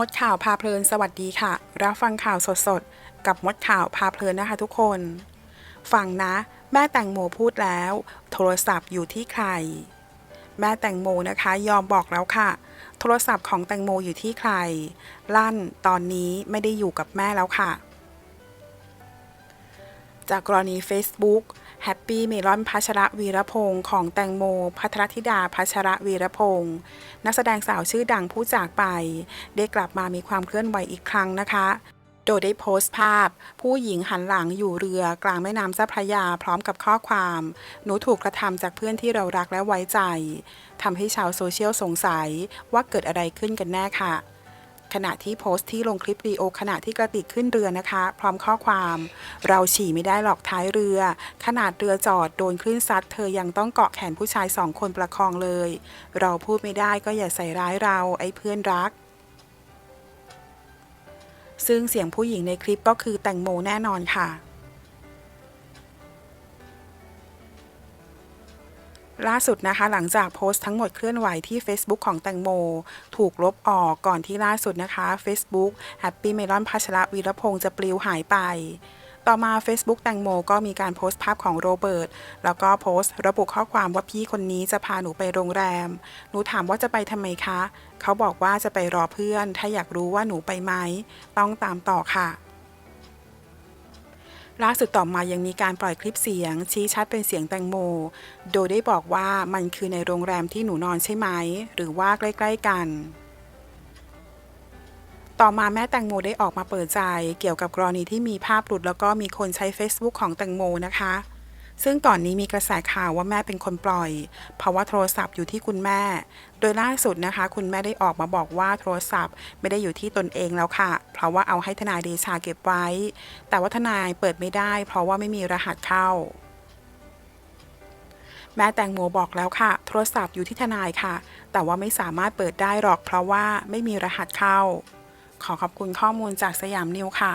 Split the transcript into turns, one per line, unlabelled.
มดข่าวพาเพลินสวัสดีค่ะ รับฟังข่าวสดๆ กับมดข่าวพาเพลินนะคะทุกคน ฟังนะ แม่แตงโมพูดแล้ว โทรศัพท์อยู่ที่ใคร แม่แตงโมนะคะยอมบอกแล้วค่ะ โทรศัพท์ของแตงโมอยู่ที่ใคร ลั่นตอนนี้ไม่ได้อยู่กับแม่แล้วค่ะ จากกรณี Facebook แฮปปี้เมลอนพัชระวีรพงศ์ของแตงโม พัทรธิดาพัชระวีรพงศ์นักแสดงสาวชื่อดังผู้จากไป ได้กลับมามีความเคลื่อนไหวอีกครั้งนะคะ โดยได้โพสต์ภาพ ผู้หญิงหันหลังอยู่เรือกลางแม่น้ำเจ้าพระยาพร้อมกับข้อความ หนูถูกกระทำจากเพื่อนที่เรารักและไว้ใจทำให้ชาวโซเชียลสงสัยว่าเกิดอะไรขึ้นกันแน่ค่ะ ขณะที่โพสต์ที่ลงคลิปวิดีโอขณะที่กระติกขึ้นเรือนะคะ พร้อมข้อความ เราฉี่ไม่ได้หรอกท้ายเรือ ขนาดเรือจอดโดนคลื่นซัด เธอยังต้องเกาะแขนผู้ชายสองคนประคองเลย เราพูดไม่ได้ก็อย่าใส่ร้ายเราไอ้เพื่อนรัก ซึ่งเสียงผู้หญิงในคลิปก็คือแตงโมแน่นอนค่ะ ล่าสุดนะคะหลังจากโพสต์ทั้งหมดเคลื่อนไหวที่ Facebook ของแตงโม ถูกลบออกก่อนที่ล่าสุดนะคะ Facebook Happy Melon พัชระวีรพงศ์จะปลิวหายไป ต่อมา Facebook แตงโมก็มีการโพสต์ภาพของโรเบิร์ตแล้วก็โพสต์ระบุข้อความว่าพี่คนนี้จะพาหนูไปโรงแรม หนูถามว่าจะไปทำไมคะ เขาบอกว่าจะไปรอเพื่อน ถ้าอยากรู้ว่าหนูไปไหมต้องตามต่อค่ะ ล่าสุดต่อมายังมีการปล่อยคลิปเสียง ชี้ชัดเป็นเสียงแตงโม โดยได้บอกว่ามันคือในโรงแรมที่หนูนอนใช่ไหม หรือว่าใกล้ ๆ กัน ต่อมาแม่แตงโมได้ออกมาเปิดใจ เกี่ยวกับกรณีที่มีภาพหลุดแล้วก็มีคนใช้ Facebook ของแตงโมนะคะ ซึ่งก่อนนี้มีกระแสข่าวว่าแม่เป็นคนปล่อย เพราะว่าโทรศัพท์อยู่ที่คุณแม่ โดยล่าสุดนะคะ คุณแม่ได้ออกมาบอกว่าโทรศัพท์ไม่ได้อยู่ที่ตนเองแล้วค่ะ เพราะว่าเอาให้ทนายเดชาเก็บไว้ แต่ว่าทนายเปิดไม่ได้ เพราะว่าไม่มีรหัสเข้า แม่แตงโมบอกแล้วค่ะ โทรศัพท์อยู่ที่ทนายค่ะ แต่ว่าไม่สามารถเปิดได้หรอก เพราะว่าไม่มีรหัสเข้า ขอขอบคุณข้อมูลจากสยามนิวค่ะ